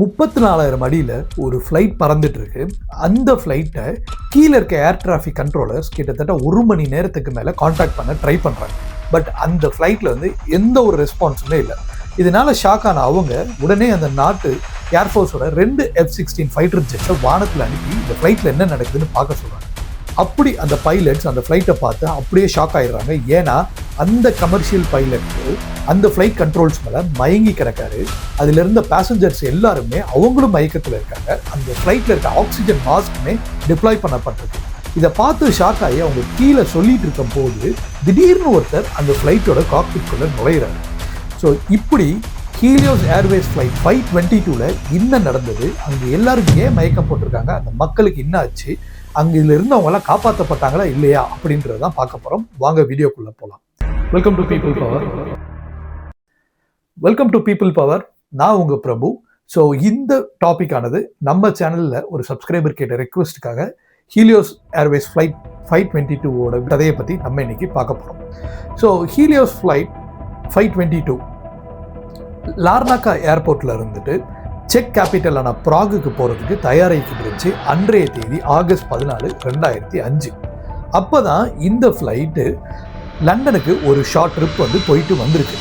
முப்பத்தி நாலாயிரம் அடியில் ஒரு ஃப்ளைட் பறந்துட்டுருக்கு. அந்த ஃப்ளைட்டை கீழே இருக்க ஏர் டிராஃபிக் கண்ட்ரோலர்ஸ் கிட்டத்தட்ட ஒரு மணி நேரத்துக்கு மேலே காண்டாக்ட் பண்ண ட்ரை பண்ணுறாங்க பட் அந்த ஃப்ளைட்டில் வந்து எந்த ஒரு ரெஸ்பான்ஸுமே இல்லை. இதனால் ஷாக் ஆன அவங்க உடனே அந்த நாட்டு ஏர்ஃபோர்ஸோட ரெண்டு எஃப் சிக்ஸ்டீன் ஃபைட்டர் ஜெட்ஸை வானத்தில் அனுப்பி இந்த ஃப்ளைட்டில் என்ன நடக்குதுன்னு பார்க்க சொல்கிறாங்க அப்படி அந்த பைலட்ஸ் அந்த ஃப்ளைட்டை பார்த்து அப்படியே ஷாக் ஆயிடுறாங்க. ஏன்னா அந்த கமர்ஷியல் பைலட்டு அந்த ஃப்ளைட் கண்ட்ரோல்ஸ் மேலே மயங்கி கிடக்காரு. அதில் இருந்த பேசஞ்சர்ஸ் எல்லாருமே அவங்களும் மயக்கத்தில் இருக்காங்க. அந்த ஃப்ளைட்டில் இருக்க ஆக்சிஜன் மாஸ்க்குமே டிப்ளாய் பண்ணப்பட்டிருக்கு. இதை பார்த்து ஷாக் ஆகி அவங்க கீழே சொல்லிட்டு இருக்கும் போது திடீர்னு ஒருத்தர் அந்த ஃப்ளைட்டோட காக்பிட்குள்ளே நுழையிறாரு. ஸோ இப்படி Helios Airways flight five twenty டூவில் என்ன நடந்தது? அங்கே எல்லாரும் ஏன் மயக்கம் போட்டிருக்காங்க? அந்த மக்களுக்கு என்ன ஆச்சு? அங்கே இதில் இருந்தவங்களாம் காப்பாற்றப்பட்டாங்களா இல்லையா? அப்படின்றதான் பார்க்க போகிறோம் வாங்க வீடியோக்குள்ளே போகலாம் welcome to people power welcome to people power நான் உங்கள் பிரபு. ஸோ இந்த டாப்பிக்கானது நம்ம சேனலில் ஒரு சப்ஸ்கிரைபர் கேட்ட ரெக்வஸ்ட்டுக்காக Helios Airways flight five twenty டூவோட கதையை பற்றி நம்ம இன்னைக்கு பார்க்க போகிறோம் so Helios flight five twenty two Larnaca ஏர்போர்ட்டில் இருந்துட்டு செக் கேபிட்டலான ப்ராகுக்கு போகிறதுக்கு தயாராகிக்கிட்டு இருந்துச்சு அன்றைய தேதி ஆகஸ்ட் பதினாலு ரெண்டாயிரத்தி அஞ்சு. அப்போ தான் இந்த ஃப்ளைட்டு லண்டனுக்கு ஒரு ஷார்ட் ட்ரிப் வந்து போயிட்டு வந்திருக்கு.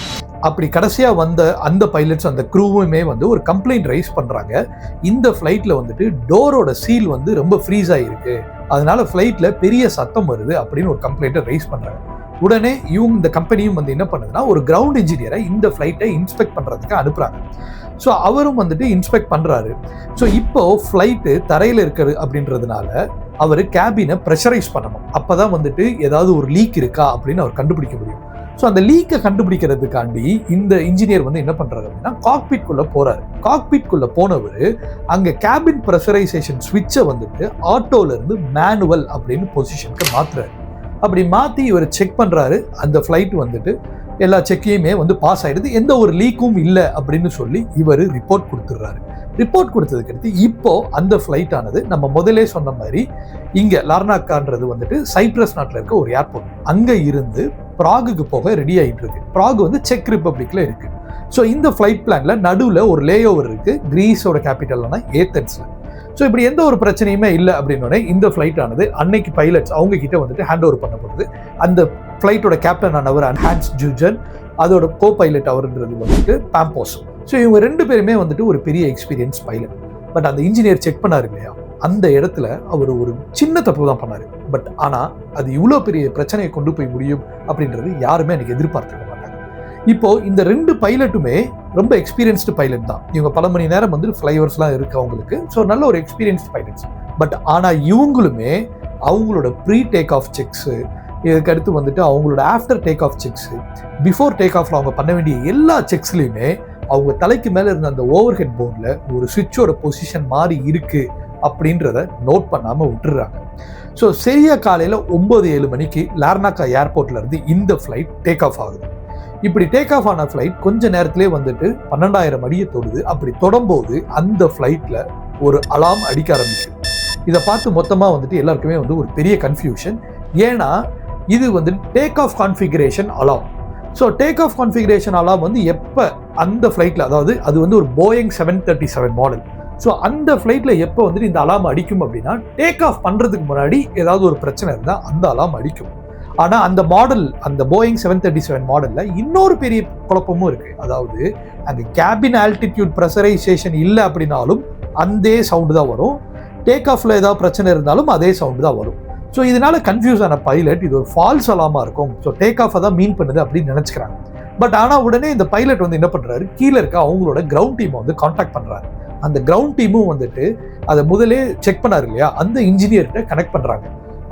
அப்படி கடைசியாக வந்த அந்த பைலட்ஸ் அந்த க்ரூவுமே வந்து ஒரு கம்ப்ளைண்ட் ரைஸ் பண்ணுறாங்க இந்த ஃப்ளைட்டில் வந்துட்டு டோரோட சீல் வந்து ரொம்ப ஃப்ரீஸ் ஆகிருக்கு அதனால ஃப்ளைட்டில் பெரிய சத்தம் வருது அப்படின்னு ஒரு கம்ப்ளைண்ட்டை ரைஸ் பண்ணுறாங்க உடனே இவங்க இந்த கம்பெனியும் வந்து என்ன பண்ணுதுன்னா ஒரு கிரவுண்ட் இன்ஜினியரை இந்த ஃப்ளைட்டை இன்ஸ்பெக்ட் பண்ணுறதுக்கு அனுப்புகிறாங்க ஸோ அவரும் வந்துட்டு இன்ஸ்பெக்ட் பண்ணுறாரு ஸோ இப்போ ஃப்ளைட்டு தரையில் இருக்கிறது அப்படின்றதுனால அவர் கேபினை ப்ரெஷரைஸ் பண்ணணும். அப்போ தான் வந்துட்டு ஏதாவது ஒரு லீக் இருக்கா அப்படின்னு அவர் கண்டுபிடிக்க முடியும். ஸோ அந்த லீக்கை கண்டுபிடிக்கிறதுக்காண்டி இந்த இன்ஜினியர் வந்து என்ன பண்ணுறாரு அப்படின்னா காக்பிட்குள்ளே போகிறாரு காக்பிட்குள்ளே போனவர் அங்கே கேபின் ப்ரெஷரைசேஷன் ஸ்விட்சை வந்துட்டு ஆட்டோலேருந்து மேனுவல் அப்படின்னு பொசிஷனுக்கு மாற்றுறாரு அப்படி மாற்றி இவர் செக் பண்ணுறாரு அந்த ஃப்ளைட் வந்துட்டு எல்லா செக்கையுமே வந்து பாஸ் ஆகிடுது எந்த ஒரு லீக்கும் இல்லை அப்படின்னு சொல்லி இவர் ரிப்போர்ட் கொடுத்துட்றாரு. ரிப்போர்ட் கொடுத்ததுக்கு அடுத்து இப்போ அந்த ஃப்ளைட் ஆனது நம்ம முதலே சொன்ன மாதிரி இங்கே லார்னாக்கான்றது வந்துட்டு சைப்ரஸ் நாட்டில் இருக்க ஒரு ஏர்போர்ட் அங்கே இருந்து ப்ராகுக்கு போக ரெடி ஆகிட்டு இருக்கு. ப்ராக் வந்து செக் ரிப்பப்ளிக்ல இருக்கு. ஸோ இந்த ஃப்ளைட் பிளான்ல நடுவில் ஒரு லே ஓவர் இருக்கு. கிரீஸோட கேபிட்டல்னா ஏத்தன்ஸ்ல. ஸோ இப்படி எந்த ஒரு பிரச்சனையுமே இல்லை அப்படின்னோடனே இந்த ஃப்ளைட் ஆனது அன்னைக்கு பைலட்ஸ் அவங்க கிட்ட வந்துட்டு ஹேண்ட் ஓவர் பண்ண போகுது அந்த ஃப்ளைட்டோட கேப்டன் ஆனவர் ஹான்ஸ் ஜூஜன் அதோட கோ பைலட் அவர்ன்றது வந்துட்டு பாம்போஸ் ஸோ இவங்க ரெண்டு பேருமே வந்துட்டு ஒரு பெரிய எக்ஸ்பீரியன்ஸ் பைலட் பட் அந்த இன்ஜினியர் செக் பண்ணாரு இல்லையா? அந்த இடத்துல அவர் ஒரு சின்ன தப்பு தான் பண்ணார். பட் ஆனால் அது இவ்வளோ பெரிய பிரச்சனையை கொண்டு போய் முடியும் அப்படின்றது யாருமே எனக்கு எதிர்பார்த்துக்க மாட்டாங்க. இப்போ இந்த ரெண்டு பைலட்டுமே ரொம்ப எக்ஸ்பீரியன்ஸ்டு பைலட் தான். இவங்க பல மணி நேரம் வந்து ஃப்ளைவர்ஸ்லாம் இருக்கு அவங்களுக்கு. ஸோ நல்ல ஒரு எக்ஸ்பீரியன்ஸ்ட் பைலட்ஸ் பட் ஆனால் இவங்களுமே அவங்களோட ப்ரீ டேக் ஆஃப் செக்ஸு இதுக்கடுத்து வந்துட்டு அவங்களோட after take off checks before take ஆஃபில் அவங்க பண்ண வேண்டிய எல்லா செக்ஸ்லேயுமே அவங்க தலைக்கு மேலே இருந்த அந்த ஓவர் ஹெட் போர்டில் ஒரு சுவிட்சோட பொசிஷன் மாறி இருக்குது அப்படின்றத நோட் பண்ணாமல் விட்டுறாங்க. ஸோ சரியா காலையில் ஒம்பது ஏழு மணிக்கு லார்னாக்கா ஏர்போர்ட்லேருந்து இந்த ஃப்ளைட் டேக் ஆஃப் ஆகுது. இப்படி டேக் ஆஃப் ஆன ஃப்ளைட் கொஞ்ச நேரத்திலே வந்துட்டு பன்னெண்டாயிரம் அடியை தொடுது. அப்படி தொடும்போது அந்த ஃப்ளைட்டில் ஒரு அலாம் அடிக்க ஆரம்பிச்சு இதை பார்த்து மொத்தமாக வந்துட்டு எல்லாருக்குமே வந்து ஒரு பெரிய கன்ஃபியூஷன் ஏன்னா இது வந்து take off configuration alarm so take off configuration alarm வந்து எப்போ அந்த ஃப்ளைட்டில் அதாவது அது வந்து ஒரு Boeing seven thirty seven model so அந்த ஃப்ளைட்டில் எப்போ வந்துட்டு இந்த அலாம் அடிக்கும் அப்படின்னா டேக் ஆஃப் பண்ணுறதுக்கு முன்னாடி ஏதாவது ஒரு பிரச்சனை இருந்தால் அந்த அலாம் அடிக்கும். ஆனால் அந்த மாடல் அந்த போயிங் செவன் தேர்ட்டி செவன் மாடலில் இன்னொரு பெரிய குழப்பமும் இருக்குது அதாவது அந்த கேபின் ஆல்டிடியூட் ப்ரெஷரைசேஷன் இல்லை அப்படின்னாலும் அந்த சவுண்டு தான் வரும். டேக் ஆஃப்ல ஏதாவது பிரச்சனை இருந்தாலும் அதே சவுண்டு தான் வரும். ஸோ இதனால கன்ஃபியூஸ் ஆன பைலட் இது ஒரு ஃபால்ஸ் அலாமா இருக்கும். ஸோ டேக் ஆஃப் தான் மீன் பண்ணுது அப்படின்னு நினச்சிக்கிறாங்க. பட் ஆனால் உடனே இந்த பைலட் வந்து என்ன பண்ணுறாரு கீழே இருக்க அவங்களோட கிரவுண்ட் டீமை வந்து காண்டாக்ட் பண்ணுறாரு அந்த கிரவுண்ட் டீமும் வந்துட்டு அதை முதலே செக் பண்ணார் இல்லையா? அந்த இன்ஜினியர்கிட்ட கனெக்ட் பண்ணுறாங்க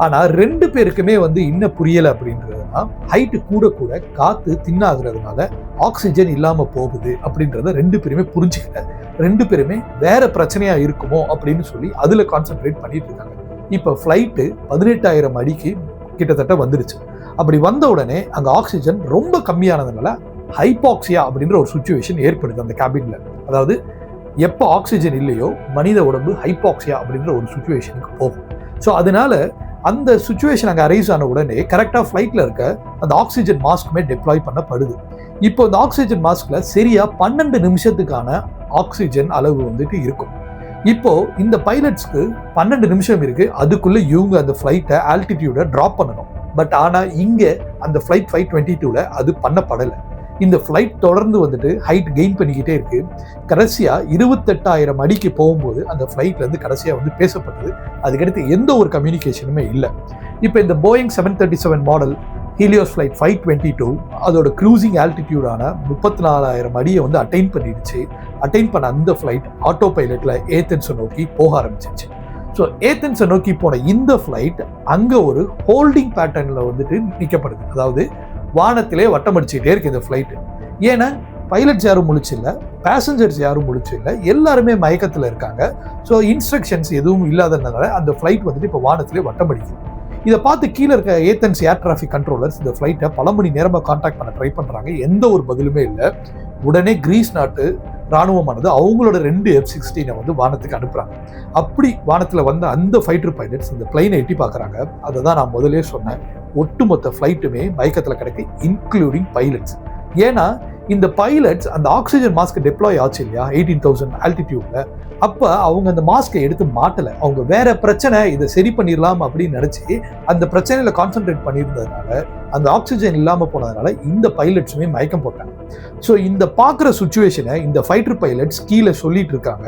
ஆனால் ரெண்டு பேருக்குமே வந்து இன்னும் புரியலை அப்படின்றதுனா ஹைட்டு கூட கூட காற்று தின்னாகிறதுனால ஆக்சிஜன் இல்லாமல் போகுது அப்படின்றத ரெண்டு பேருமே புரிஞ்சுக்கல ரெண்டு பேருமே வேற பிரச்சனையாக இருக்குமோ அப்படின்னு சொல்லி அதில் கான்சென்ட்ரேட் பண்ணிட்டு இருக்காங்க. இப்போ ஃப்ளைட்டு பதினெட்டாயிரம் அடிக்கு கிட்டத்தட்ட வந்துடுச்சு அப்படி வந்த உடனே அங்கே ஆக்சிஜன் ரொம்ப கம்மியானதுனால ஹைபாக்சியா அப்படின்ற ஒரு சுச்சுவேஷன் ஏற்படுது அந்த கேபினில் அதாவது எப்போ ஆக்சிஜன் இல்லையோ மனித உடம்பு ஹைபாக்சியா அப்படின்ற ஒரு சுச்சுவேஷனுக்கு போகும். ஸோ அதனால அந்த சுச்சுவேஷன் அங்கே அரைஸ் ஆன உடனே கரெக்டாக ஃப்ளைட்டில் இருக்க அந்த ஆக்சிஜன் மாஸ்க்குமே டெப்ளாய் பண்ணப்படுது. இப்போ இந்த ஆக்சிஜன் மாஸ்கில் சரியா பன்னெண்டு நிமிஷத்துக்கான ஆக்சிஜன் அளவு வந்துட்டு இருக்கும். இப்போ இந்த பைலட்ஸ்க்கு பன்னெண்டு நிமிஷம் இருக்கு. அதுக்குள்ள இவங்க அந்த ஃப்ளைட்டை ஆல்டிடியூட ட்ராப் பண்ணணும். பட் ஆனா இங்க அந்த ஃப்ளைட் ஃபைவ் டுவெண்ட்டி டூல அது பண்ணப்படலை. இந்த ஃப்ளைட் தொடர்ந்து வந்துட்டு ஹைட் கெயின் பண்ணிக்கிட்டே இருக்கு. கடைசியா இருபத்தெட்டாயிரம் அடிக்கு போகும்போது அந்த ஃப்ளைட்ல இருந்து கடைசியா வந்து பேசப்பட்டது. அதுக்கடுத்து எந்த ஒரு கம்யூனிகேஷனுமே இல்லை. இப்போ இந்த Boeing seven thirty seven model Helios flight five twenty two அதோட க்ரூசிங் ஆல்டிடியூடான முப்பத்தி நாலாயிரம் அடியை வந்து அட்டைன் பண்ணிடுச்சு. அட்டைன் பண்ண அந்த ஃப்ளைட் ஆட்டோ பைலட்டில் ஏத்தன்ஸை நோக்கி போக ஆரம்பிச்சிச்சு ஸோ ஏத்தன்ஸை நோக்கி போன இந்த ஃப்ளைட் அங்கே ஒரு ஹோல்டிங் பேட்டர்னில் வந்துட்டு நிற்கப்படுது அதாவது வானத்திலே வட்டம் அடிச்சுக்கிட்டே இருக்குது இந்த ஃப்ளைட்டு ஏன்னா பைலட்ஸ் யாரும் முழிச்சில்ல பேசஞ்சர்ஸ் யாரும் முழிச்சில்ல எல்லாருமே மயக்கத்தில் இருக்காங்க. ஸோ இன்ஸ்ட்ரக்ஷன்ஸ் எதுவும் இல்லாததுனால அந்த ஃப்ளைட் வந்துட்டு இப்போ வானத்திலே வட்டம் அடிக்குது. இதை பார்த்து கீழே இருக்க ஏத்தன்ஸ் ஏர் டிராஃபிக் கண்ட்ரோலர்ஸ் இந்த ஃப்ளைட்டை பல மணி நேரமாக காண்டாக்ட் பண்ண ட்ரை பண்ணுறாங்க எந்த ஒரு பதிலுமே இல்லை. உடனே கிரீஸ் நாட்டு ராணுவமானது அவங்களோட ரெண்டு எஃப் சிக்ஸ்டீனை வந்து வானத்துக்கு அனுப்புகிறாங்க அப்படி வானத்தில் வந்த அந்த ஃபைட்டர் பைலட்ஸ் இந்த பிளைனை எட்டி பார்க்குறாங்க. அதை தான் நான் முதலே சொன்னேன். ஒட்டுமொத்த ஃப்ளைட்டுமே மயக்கத்தில் கிடக்கு இன்க்ளூடிங் பைலட்ஸ் ஏன்னா இந்த பைலட்ஸ் அந்த ஆக்சிஜன் மாஸ்க் டெப்ளாய் ஆச்சு இல்லையா? எயிட்டீன் தௌசண்ட் ஆல்டிடியூட்ல அப்போ அவங்க அந்த மாஸ்க்கை எடுத்து மாட்டலை. அவங்க வேற பிரச்சனை இதை சரி பண்ணிடலாம் அப்படின்னு நினச்சி அந்த பிரச்சனையில் கான்சென்ட்ரேட் பண்ணியிருந்ததுனால அந்த ஆக்சிஜன் இல்லாமல் போனதுனால இந்த பைலட்ஸுமே மயக்கம் போட்டாங்க. ஸோ இந்த பார்க்குற சுச்சுவேஷனை இந்த ஃபைட்டர் பைலட்ஸ் கீழே சொல்லிட்டு இருக்காங்க.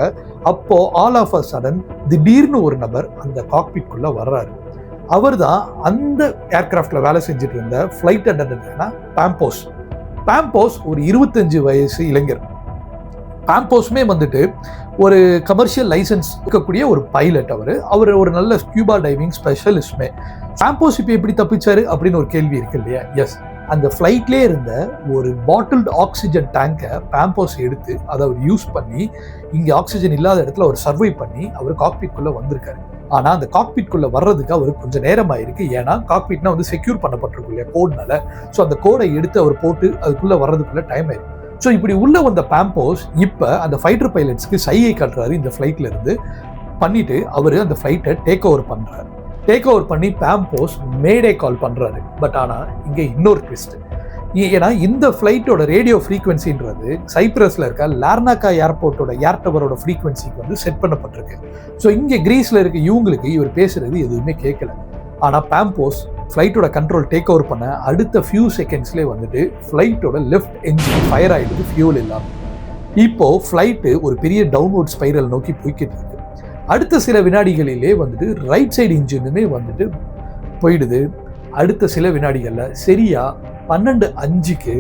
அப்போ ஆல் ஆஃப் அ சடன் திடீர்னு ஒரு நபர் அந்த காக்பிட்குள்ளே வர்றாரு. அவர் தான் அந்த ஏர்கிராஃப்டில் வேலை செஞ்சுட்டு இருந்த ஃப்ளைட் அட்டண்டன்ட்னா பாம்போஸ் பாம்போஸ் ஒரு இருபத்தஞ்சு வயசு இளைஞர். பாம்போஸுமே வந்துட்டு ஒரு கமர்ஷியல் லைசன்ஸ் இருக்கக்கூடிய ஒரு பைலட் அவர். அவர் ஒரு நல்ல ஸ்கியூபா டைவிங் ஸ்பெஷலிஸ்ட்மே பாம்போஸ் இப்போ எப்படி தப்பிச்சார் அப்படின்னு ஒரு கேள்வி இருக்கு இல்லையா? எஸ் அந்த ஃப்ளைட்லேயே இருந்த ஒரு பாட்டில்டு ஆக்சிஜன் டேங்கை பாம்போஸ் எடுத்து அதை அவர் யூஸ் பண்ணி இங்கே ஆக்சிஜன் இல்லாத இடத்துல அவர் சர்வை பண்ணி அவர் காக்பிட்குள்ளே வந்திருக்காரு. ஆனால் அந்த காக்பிட்குள்ளே வர்றதுக்கு அவருக்கு கொஞ்சம் நேரம் ஆயிருக்கு ஏன்னா காக்பிட்னா வந்து செக்யூர் பண்ணப்பட்டிருக்கும் இல்லையா கோட்னால ஸோ அந்த கோடை எடுத்து அவர் போட்டு அதுக்குள்ளே வர்றதுக்குள்ளே டைம் ஆயிருக்கு. ஸோ இப்படி உள்ளே வந்த பேம்போஸ் இப்போ அந்த ஃபைட்டர் பைலட்ஸ்க்கு சையை காட்டுறாரு இந்த ஃப்ளைட்ல இருந்து. பண்ணிட்டு அவர் அந்த ஃப்ளைட்டை டேக் ஓவர் பண்ணுறாரு டேக் ஓவர் பண்ணி பேம்போஸ் மேடே கால் பண்ணுறாரு பட் ஆனால் இங்கே இன்னொரு ட்விஸ்ட்டு ஏன்னா இந்த ஃப்ளைட்டோட ரேடியோ ஃப்ரீக்வன்சின்றது சைப்ரஸில் இருக்க லார்னாக்கா ஏர்போர்ட்டோட ஏர் டவரோட ஃப்ரீக்வன்சிக்கு வந்து செட் பண்ணப்பட்டிருக்கு. ஸோ இங்கே கிரீஸில் இருக்க இவங்களுக்கு இவர் பேசுகிறது எதுவுமே கேட்கல. ஆனால் பாம்போஸ் ஃப்ளைட்டோட கண்ட்ரோல் டேக் ஓவர் பண்ண அடுத்த ஃபியூ செகண்ட்ஸ்லேயே வந்துட்டு ஃப்ளைட்டோட லெஃப்ட் என்ஜின் ஃபயர் ஆகிடுது ஃபியூல் இல்லாமல் இப்போது ஃப்ளைட்டு ஒரு பெரிய டவுன்வர்ட் ஸ்பைரல் நோக்கி போய்கிட்டு இருக்கு. அடுத்த சில வினாடிகளிலே வந்துட்டு ரைட் சைடு இன்ஜினுமே வந்துட்டு போயிடுது. அடுத்த சில வினாடிகளில் சரியாக பன்னெண்டு அஞ்சுக்கு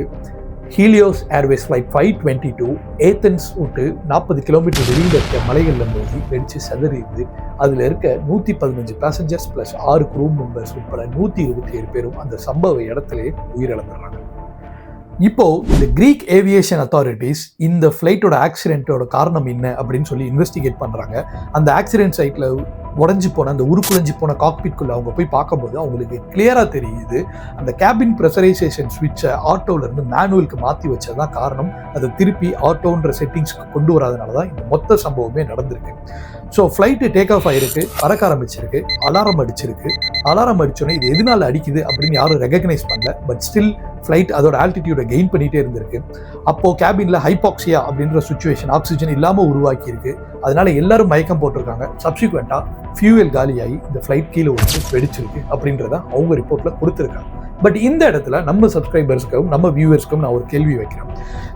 Helios Airways flight five twenty two Athens விட்டு நாற்பது கிலோமீட்டர் வெளியில் இருக்க மலைகளில் மோதி வெடிச்சு செதறிது அதில் இருக்க நூற்றி பதினஞ்சு பேசஞ்சர்ஸ் ப்ளஸ் ஆறு குரூ மெம்பர்ஸ் உட்பட நூற்றி இருபத்தி ஏழு பேரும் அந்த சம்பவ இடத்துலே உயிரிழந்துடுறாங்க. இப்போ இந்த கிரீக் ஏவியேஷன் அத்தாரிட்டிஸ் இந்த ஃப்ளைட்டோட ஆக்சிடென்ட்டோட காரணம் என்ன அப்படின்னு சொல்லி இன்வெஸ்டிகேட் பண்ணுறாங்க அந்த ஆக்சிடென்ட் சைட்டில் உடஞ்சி போன அந்த உருக்குலைஞ்சி போன காக்பிட்குள்ளே அவங்க போய் பார்க்கும்போது அவங்களுக்கு கிளியராக தெரியுது. அந்த கேபின் ப்ரெஷரைசேஷன் ஸ்விட்சை ஆட்டோவிலேருந்து மேனுவலுக்கு மாற்றி வச்சதான் காரணம். அதை திருப்பி ஆட்டோன்ற செட்டிங்ஸ்க்கு கொண்டு வராதனால தான் இந்த மொத்த சம்பவமே நடந்திருக்கு. ஸோ ஃப்ளைட்டு டேக் ஆஃப் ஆகிருக்கு பறக்க ஆரம்பிச்சிருக்கு அலாரம் அடிச்சிருக்கு. அலாரம் அடித்தோன்னே இது எதனால் அடிக்குது அப்படின்னு யாரும் ரெகக்னைஸ் பண்ணல. பட் ஸ்டில் ஃப்ளைட் அதோட ஆல்டிடியூடை கெயின் பண்ணிகிட்டே இருந்திருக்கு. அப்போது கேபினில் ஹைபாக்சியா அப்படின்ற சுச்சுவேஷன் ஆக்சிஜன் இல்லாமல் உருவாக்கியிருக்கு. அதனால் எல்லாரும் மயக்கம் போட்டிருக்காங்க. சப்சிக்வெண்ட்டாக ஃபியூவல் காலியாகி இந்த ஃப்ளைட் கீழே ஒன்று வெடிச்சிருக்கு அப்படின்றத அவங்க ரிப்போர்ட்டில் கொடுத்துருக்காங்க. பட் இந்த இடத்துல நம்ம சப்ஸ்கிரைபர்ஸ்க்கும் நம்ம வியூவர்ஸ்க்கும் நான் ஒரு கேள்வி வைக்கிறேன்.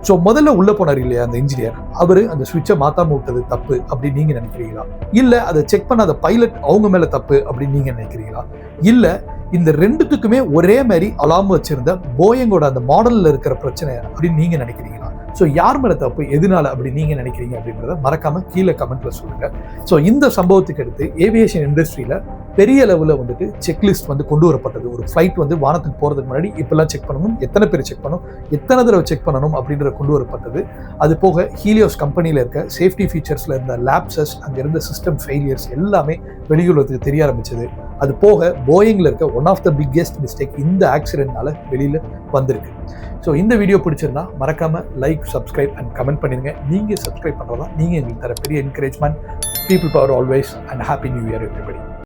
ஸோ முதல்ல உள்ள போனார் இல்லையா அந்த இன்ஜினியர் அவர் அந்த சுவிட்சை மாற்றாம விட்டது தப்பு அப்படின்னு நீங்கள் நினைக்கிறீங்களா? இல்லை அதை செக் பண்ணாத பைலட் அவங்க மேலே தப்பு அப்படின்னு நீங்கள் நினைக்கிறீங்களா? இல்லை இந்த ரெண்டுத்துக்குமே ஒரே மாதிரி அலாம் வச்சிருந்த போயங்கோட அந்த மாடலில் இருக்கிற பிரச்சனை அப்படின்னு நீங்கள் நினைக்கிறீங்களா? ஸோ யார் மேலே தப்பு? எதனால அப்படி நீங்கள் நினைக்கிறீங்க அப்படின்றத மறக்காமல் கீழே கமெண்ட்ல சொல்லுங்க. ஸோ இந்த சம்பவத்துக்கு அடுத்து ஏவியேஷன் இண்டஸ்ட்ரியில் பெரிய லெவலில் வந்துட்டு செக்லிஸ்ட் வந்து கொண்டு வரப்பட்டது. ஒரு ஃப்ளைட் வந்து வானத்துக்கு போகிறதுக்கு முன்னாடி இப்பெல்லாம் செக் பண்ணணும். எத்தனை பேர் செக் பண்ணணும்? எத்தனை தடவை செக் பண்ணணும்? அப்படின்ற கொண்டு வரப்பட்டது. அது போக ஹீலியோஸ் கம்பெனியில் இருக்க சேஃப்டி ஃபீச்சர்ஸில் இருந்த லேப்சஸ் அங்கே இருந்த சிஸ்டம் ஃபெயிலியர்ஸ் எல்லாமே வெளியுலகத்துக்கு தெரிய ஆரம்பிச்சது. அது போக போயிங்கில் இருக்க one of the biggest mistake இந்த ஆக்சிடென்ட்னால வெளியில் வந்திருக்கு. ஸோ இந்த வீடியோ பிடிச்சிருந்தா மறக்காமல் லைக் சப்ஸ்கிரைப் அண்ட் கமெண்ட் பண்ணிடுங்க நீங்கள் சப்ஸ்கிரைப் பண்ணுறதா நீங்கள் எங்களுக்கு தர பெரிய encouragement people power always and happy new year everybody